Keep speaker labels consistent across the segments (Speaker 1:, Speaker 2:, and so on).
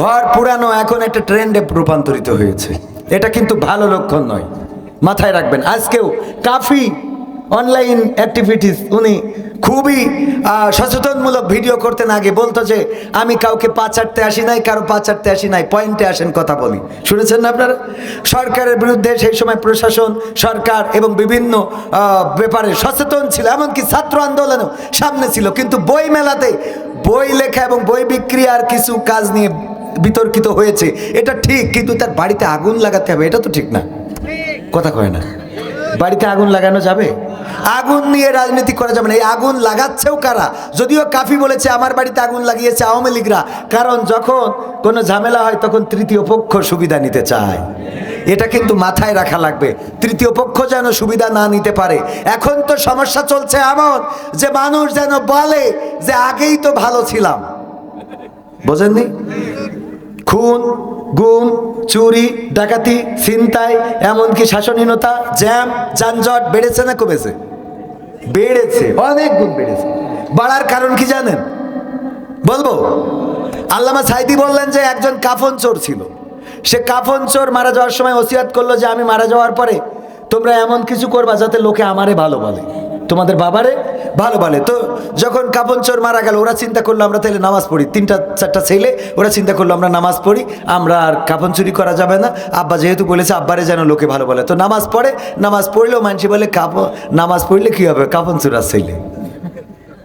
Speaker 1: ঘর পুরানো এখন একটা ট্রেন্ডে রূপান্তরিত হয়েছে। এটা কিন্তু ভালো লক্ষণ নয়। মাথায় রাখবেন, আজকেও কাফি অনলাইন অ্যাক্টিভিটিস উনি খুবই সচেতনমূলক ভিডিও করতেন আগে। বলতো যে, আমি কাউকে পা চাটতে আসি নাই, কারও পা চাটতে আসি নাই পয়েন্টে আসেন কথা বলি। শুনেছেন না আপনারা? সরকারের বিরুদ্ধে সেই সময় প্রশাসন, সরকার এবং বিভিন্ন ব্যাপারে সচেতন ছিল, এমনকি ছাত্র আন্দোলনও সামনে ছিল। কিন্তু বই মেলাতে বই লেখা এবং বই বিক্রি আর কিছু কাজ নিয়ে বিতর্কিত হয়েছে। এটা ঠিক, কিন্তু তার বাড়িতে আগুন লাগাতে হবে, এটা তো ঠিক না। কথা কয় না। বাড়িতে আগুন লাগানো যাবে? আগুন নিয়ে রাজনীতি করা যাবে না। এই আগুন লাগাচ্ছেও কারা? যদিও কাফি বলেছে, আমার বাড়িতে আগুন লাগিয়েছে আওয়ামী লীগরা। কারণ যখন কোনো ঝামেলা হয়, তখন তৃতীয় পক্ষ সুবিধা নিতে চায়। এটা কিন্তু মাথায় রাখা লাগবে। তৃতীয় পক্ষ যেন সুবিধা না নিতে পারে। এখন তো সমস্যা চলছে এমন যে মানুষ যেন বলে যে, আগেই তো ভালো ছিলাম। বোঝেননি? খুন, গুম, চুরি, ডাকাতি, ছিনতাই, এমনকি শাসনহীনতা, জ্যাম, যানজট বেড়েছে না কমেছে? বেড়েছে, অনেক গুণ বেড়েছে। বাড়ার কারণ কি জানেন? বলব, আল্লামা সাইদি বললেন যে একজন কাফন চোর ছিল। সে কাফন চোর মারা যাওয়ার সময় ওসিয়াত করল যে আমি মারা যাওয়ার পরে তোমরা এমন কিছু করবা যাতে লোকে আমারে ভালো বলে। তোমাদের বাবারে? ভালো বলে। তো যখন কাপন চোর মারা গেল, ওরা চিন্তা করল আমরা তাহলে নামাজ পড়ি। তিনটা, চারটা ছেলে, ওরা চিন্তা করল আমরা নামাজ পড়ি। আমরা আর কাপন চুরি করা যাবে না। আব্বা যেহেতু বলেছে, আব্বারে যেন লোকে ভালো বলে। তো নামাজ পড়ে, নামাজ পড়লেও মানুষ বলে কাপ নামাজ পড়লে কী হবে? কাপন চোরার ছেলে।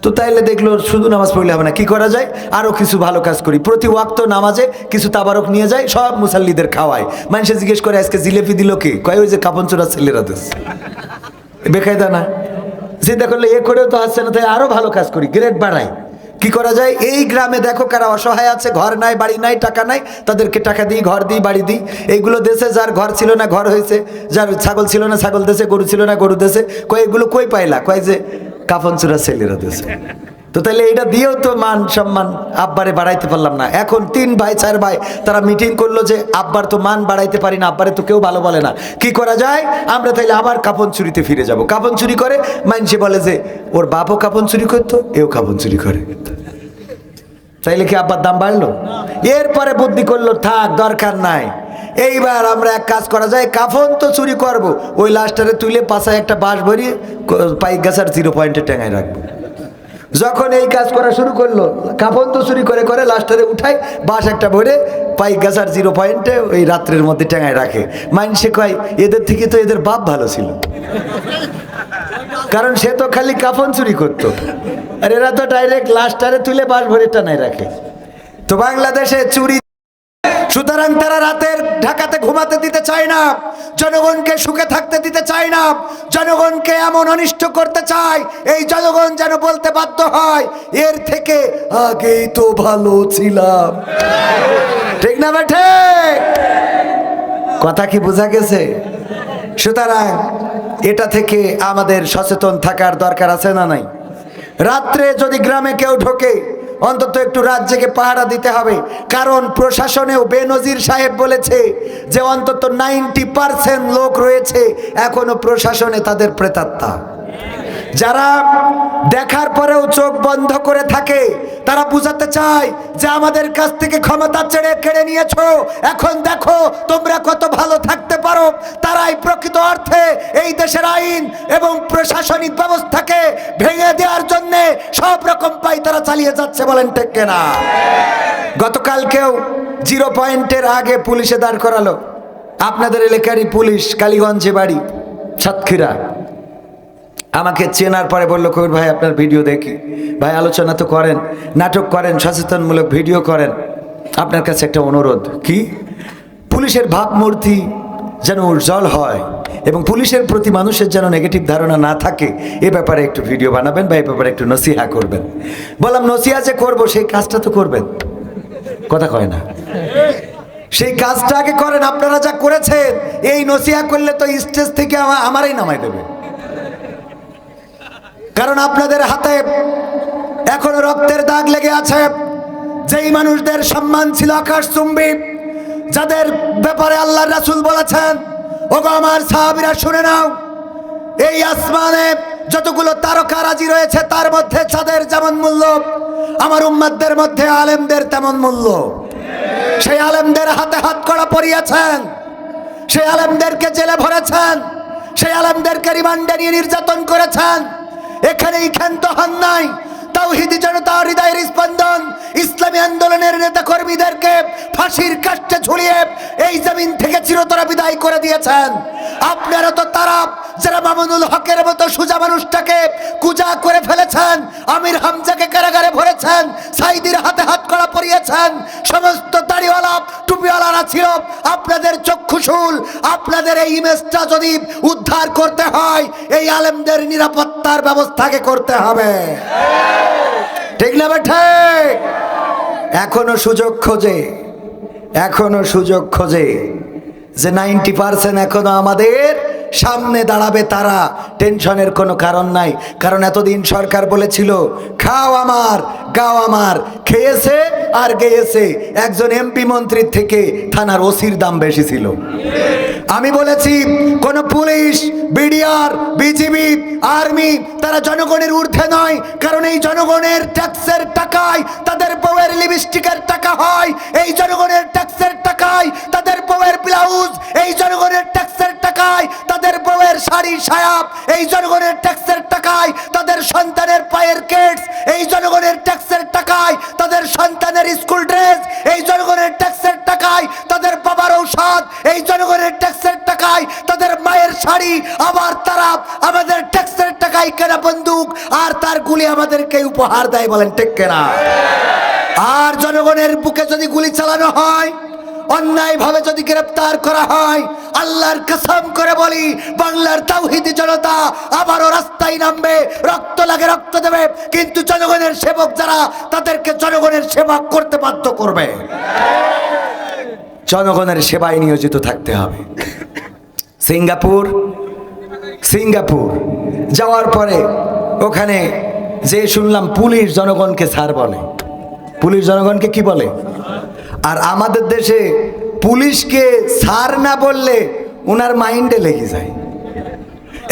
Speaker 1: তো তাইলে দেখল, শুধু নামাজ পড়লে হবে না। কি করা যায়? আরও কিছু ভালো কাজ করি। প্রতি ওয়াক্ত নামাজে কিছু তাবারক নিয়ে যায়, সব মুসাল্লিদের খাওয়ায়। মানুষে জিজ্ঞেস করে, আজকে জিলেপি দিল কে? কয়, ওই যে কাপন চোরা ছেলেরা দেশ বেকায়দা না? চিন্তা করলে এ করেও তো আসছে না, তাই আরও ভালো কাজ করি গ্রেড বাড়াই। কি করা যায়? এই গ্রামে দেখো কারা অসহায় আছে, ঘর নাই, বাড়ি নাই, টাকা নাই, তাদেরকে টাকা দিই, ঘর দিই, বাড়ি দিই। এইগুলো দেশে যার ঘর ছিল না, ঘর হয়েছে, যার ছাগল ছিল না, ছাগল দেশে, গরু ছিল না, গরু দেশে কয় এগুলো কই পাইলা? কয় যে, কাফন চূড়া ছেলেরা দেশে। তো তাহলে এটা দিয়েও তো মান সম্মান আব্বারে বাড়াইতে পারলাম না। এখন তিন ভাই, চার ভাই, তারা মিটিং করল যে আব্বার তো মান বাড়াইতে পারি না, আব্বারে তো কেউ ভালো বলে না। কি করা যায়? আমরা তাহলে আবার কাপন চুরিতে ফিরে যাব। কাপন চুরি করে মানুষে বলে যে, ওর বাপও কাপন চুরি করতো, এও কাপন চুরি করে। তাইলে কি আব্বার দাম বাড়লো? এরপরে বুদ্ধি করল, থাক, দরকার নাই। এইবার আমরা এক কাজ করা যায়, কাফন তো চুরি করব। ওই লাস্টারে তুলে পাশায় একটা বাঁশ ভরিয়ে পাইক গাছার জিরো পয়েন্টে টেঙায় রাখব। যখন এই কাজ করা শুরু করল, কাফন তো চুরি করে করে লাস্টারে উঠায় বাস একটা ভরে পাইক গাছার জিরো পয়েন্টে ওই রাত্রের মধ্যে ট্যাঙায় রাখে। মাইনসে কয়, এদের থেকে তো এদের বাপ ভালো ছিল। কারণ সে তো খালি কাফন চুরি করতো। আর এরা তো ডাইরেক্ট লাস্টারে তুলে বাস ভরে টানায় রাখে। তো বাংলাদেশে চুরি সুতরাং তারা রাতের ঢাকাতে ঘুমাতে দিতে চায় না, জনগণকে সুখে থাকতে দিতে চায় না, জনগণকে এমন অনিষ্ট করতে চায়, এই জনগণ যেন বলতে বাধ্য হয়, এর থেকে আগেই তো ভালো ছিলাম। ঠিক না বেঠে কথা কি বোঝা গেছে? সুতরাং এটা থেকে আমাদের সচেতন থাকার দরকার আছে না নাই? রাত্রে যদি গ্রামে কেউ ঢোকে অন্তত একটু জেগে পাহারা দিতে হবে। কারণ প্রশাসনেও বেনজির সাহেব বলেছে যে অন্তত নাইনটি পার্সেন্ট লোক রয়েছে এখনও প্রশাসনে তাদের প্রেতাত্মা। যারা দেখার পরেও চোখ বন্ধ করে থাকে, তারা বুঝাতে চায় যে আমাদের কাছ থেকে ক্ষমতা ছেড়ে কেড়ে নিয়েছো। এখন দেখো তোমরা কত ভালো থাকতে পারো তারাই প্রকৃত অর্থে এই দেশের আইন এবং প্রশাসনিক ব্যবস্থাকে ভেঙে দেওয়ার জন্য সব রকম পাই তারা চালিয়ে যাচ্ছে বলেন ঠিক না গতকালকেও জিরো পয়েন্টের আগে পুলিশে দাঁড় করালো। আপনাদের এলাকারই পুলিশ, কালীগঞ্জে বাড়ি, সাতক্ষীরা। আমাকে চেনার পরে বলল, কবির ভাই, আপনার ভিডিও দেখি। ভাই, আলোচনা তো করেন, নাটক করেন, সচেতনমূলক ভিডিও করেন। আপনার কাছে একটা অনুরোধ। কি? পুলিশের ভাবমূর্তি যেন উজ্জ্বল হয় এবং পুলিশের প্রতি মানুষের যেন নেগেটিভ ধারণা না থাকে, এ ব্যাপারে একটু ভিডিও বানাবেন বা এ ব্যাপারে একটু নসিহা করবেন। বললাম, নসিহা যে করব, সেই কাজটা তো করবেন। কথা কয় না। সেই কাজটা আগে করেন, আপনারা যা করেছেন, এই নসিহা করলে তো স্টেজ থেকে আমা- আমারই নামাই দেবে। কারণ আপনাদের হাতে এখনও রক্তের দাগ লেগে আছে। যেই মানুষদের সম্মান ছিল আকাশ চুম্বি যাদের ব্যাপারে আল্লাহ রাসূল বলেছেন, ওগো আমার সাহাবীরা শুনে নাও, এই আসমানে যতগুলো তারকা রাজি রয়েছে, তার মধ্যে চাঁদের যেমন মূল্য, আমার উম্মাদদের মধ্যে আলেমদের তেমন মূল্য। সেই আলেমদের হাতে হাত করা পরিয়েছেন সেই আলেমদেরকে জেলে ভরেছেন, সেই আলেমদেরকে রিমান্ডে নিয়ে নির্যাতন করেছেন, এখানেই ক্ষান্ত হন নাই। তাওহিদি জনতা হৃদয়ের স্পন্দন। ইসলামী আন্দোলনের নেতা কর্মীদেরকে ফাঁসির কাষ্টে ঝুলিয়ে এই জমিন থেকে চিরতরা বিদায় করে দিয়েছেন। আপনারা তো তারা যারা মামুনুল হকের মতো সুজা মানুষটাকে কুজা করে ফেলেছেন, আমির হামজাকে কারাগারে ভরেছেন সাইদির হাতে হাত করা পরিয়েছেন। সমস্ত দাড়িওয়ালা, টুপিওয়ালারা ছিল আপনাদের চক্ষুশূল আপনাদের এই ইমেজটা যদি উদ্ধার করতে হয়, এই আলেমদের নিরাপত্তার ব্যবস্থাকে করতে হবে। ঠিক না বেঠে এখনও সুযোগ খোঁজে, এখনও সুযোগ খোঁজে যে নাইনটি পার্সেন্ট এখনও আমাদের সামনে দাঁড়াবে তারা। টেনশনের কোনো কারণ নাই। কারণ এতদিন সরকার বলেছিল, খাও আমার, গাও আমার, খেয়েছে আর গেয়েছে। একজন এমপি মন্ত্রীর থেকে থানার ওসির দাম বেশি ছিল। আমি বলেছি, কোন পুলিশ, বিডিআর, বিজিবি, আর্মি, তারা জনগণের ঊর্ধ্বে নয়। কারণ এই জনগণের ট্যাক্সের টাকায় তাদের বউয়ের লিপস্টিকের টাকা হয়। এই জনগণের ট্যাক্সের টাকায় তাদের বউয়ের ব্লাউজ, এই জনগণের ট্যাক্সের তাদের শাড়ি সায়াব এই জনগণের ট্যাক্সের টাকায় তাদের সন্তানের পায়ের কেটস, এই জনগণের ট্যাক্সের টাকায় তাদের সন্তানের স্কুল ড্রেস, এই জনগণের ট্যাক্সের টাকায় তাদের বাবার ঔষধ, এই জনগণের ট্যাক্সের টাকায় তাদের মায়ের শাড়ি, আবার তারা আমাদের ট্যাক্সের টাকায় কেনা বন্দুক, আর তার গুলি আমাদেরকে উপহার দেয় বলেন ঠিক কেনা? আর জনগণের বুকে যদি গুলি চালানো হয় অন্যায় ভাবে যদি গ্রেপ্তার করা হয়, আল্লাহর কসম করে বলি, বাংলার তাওহিদি জনতা আবারও রাস্তায় নামবে, রক্ত লাগে রক্ত দেবে, কিন্তু জনগণের সেবক যারা, তাদেরকে জনগণের সেবা করতে বাধ্য করবে। জনগণের সেবায় নিয়োজিত থাকতে হবে। সিঙ্গাপুর সিঙ্গাপুর যাওয়ার পরে ওখানে যে শুনলাম পুলিশ জনগণকে স্যার বলে। পুলিশ জনগণকে কি বলে? আর আমাদের দেশে পুলিশকে সার না বললে ওনার মাইন্ডে লেগে যায়।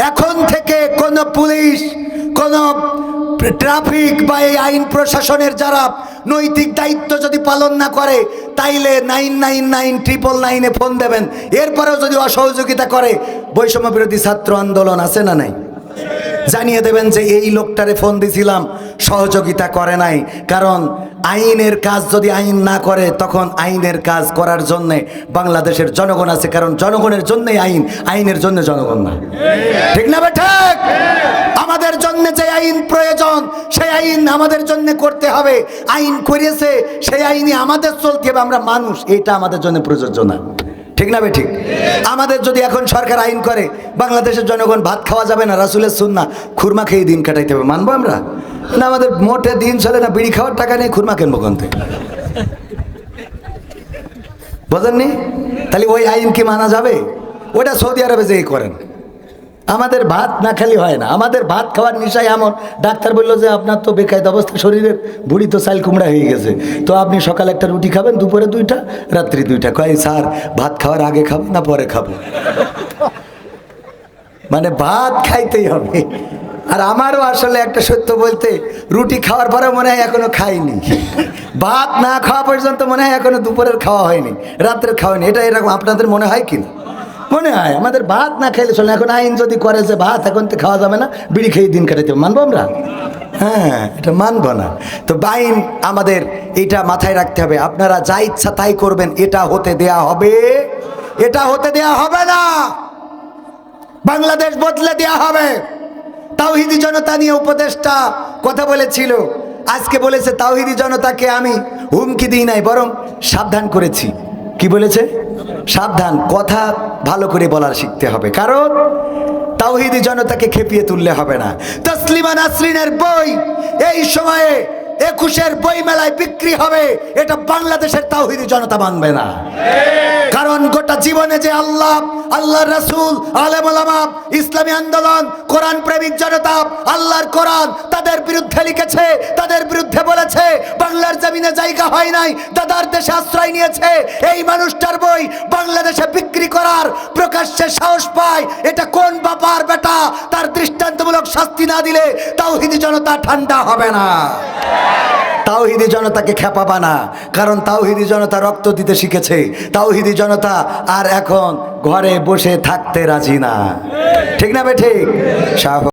Speaker 1: এখন থেকে কোন পুলিশ, কোন ট্রাফিক বা এই আইন প্রশাসনের যারা নৈতিক দায়িত্ব যদি পালন না করে, তাইলে নাইন নাইন নাইন ট্রিপল নাইনে ফোন দেবেন। এরপরেও যদি অসহযোগিতা করে, বৈষম্য বিরোধী ছাত্র আন্দোলন আছে না নাই? জানিয়ে দেবেন যে এই লোকটারে ফোন দিছিলাম, সহযোগিতা করে নাই। কারণ আইনের কাজ যদি আইন না করে, তখন আইনের কাজ করার জন্যে বাংলাদেশের জনগণ আছে, কারণ জনগণের জন্যই আইন, আইনের জন্য জনগণ না। ঠিক না ঠিক আমাদের জন্য যে আইন প্রয়োজন, সেই আইন আমাদের জন্য করতে হবে। আইন করেছে, সেই আইনে আমাদের চলতে হবে। আমরা মানুষ, এটা আমাদের জন্য প্রযোজ্য না। ঠিক না ঠিক? আমাদের যদি এখন সরকার আইন করে, বাংলাদেশের জনগণ ভাত খাওয়া যাবে না, রাসুলের সুন্না খুরমা খেয়ে দিন কাটাইতে হবে, মানবো আমরা? না আমাদের মোটে দিন চলে না, বিড়ি খাওয়ার টাকা নেই খুরমা কিনবো থেকে বোঝেননি? তাহলে ওই আইন কি মানা যাবে? ওটা সৌদি আরবে যেই করেন। আমাদের ভাত না খালি হয় না। আমাদের ভাত খাওয়ার নিশায় এমন। ডাক্তার বলল যে, আপনার তো বেকায়দ অবস্থা, শরীরের বুড়ি তো চাল কুমড়া হয়ে গেছে। তো আপনি সকালে একটা রুটি খাবেন, দুপুরে দুইটা, রাত্রি দুইটা। কয় স্যার, ভাত খাওয়ার আগে খাব না পরে খাব? মানে ভাত খাইতেই হবে। আর আমারও আসলে একটা সত্য বলতে, রুটি খাওয়ার পরে মনে হয় এখনও খাইনি। ভাত না খাওয়া পর্যন্ত মনে হয় এখনও দুপুরের খাওয়া হয়নি, রাত্রের খাওয়া হয়নি। এটা এরকম আপনাদের মনে হয় কি না মনে হয় আমাদের ভাত না খাইলে চলে। এখন আইন যদি করে যে ভাত এখন তো খাওয়া যাবে না, বিড়ি খেয়ে দিন হবে। মানবো আমরা? হ্যাঁ এটা মানবো না। তো বাইন আমাদের এটা মাথায় রাখতে হবে। আপনারা যা ইচ্ছা তাই করবেন, এটা হতে দেয়া হবে। এটা হতে দেয়া হবে না। বাংলাদেশ বদলে দেয়া হবে। তাওহিদি জনতা নিয়ে উপদেষ্টা কথা বলেছিল। আজকে বলেছে, তাওহিদি জনতাকে আমি হুমকি দিই নাই, বরং সাবধান করেছি। কি বলেছে? সাবধান, কথা ভালো করে বলার শিখতে হবে। কারণ তাওহিদি জনতাকে খেপিয়ে তুললে হবে না। তসলিমা নাসরিনের বই এই সময়ে একুশের বই মেলায় বিক্রি হবে, এটা বাংলাদেশের তাওহিদি জনতা মানবে না। কারণ গোটা জীবনে যে আল্লাহ আল্লাহ রাসূল, আলেম ওলামা ইসলামী আন্দোলন, কোরআন প্রেমিক জনতা, আল্লাহর কোরআন তাদের বিরুদ্ধে লিখেছে, তাদের বিরুদ্ধে বলেছে, বাংলার জমিনে জায়গা হয় নাই, দাদার দেশে আশ্রয় নিয়েছে, এই মানুষটার বই বাংলাদেশে বিক্রি করার প্রকাশ্যে সাহস পায়, এটা কোন বাবার বেটা? তার দৃষ্টান্তমূলক শাস্তি না দিলে তাওহিদি জনতা ঠান্ডা হবে না। তাওহিদি জনতাকে খেপাবা না, কারণ তাওহিদি জনতা রক্ত দিতে শিখেছে। তাওহিদি জনতা আর এখন ঘরে বসে থাকতে রাজি না। ঠিক না বে ঠিক?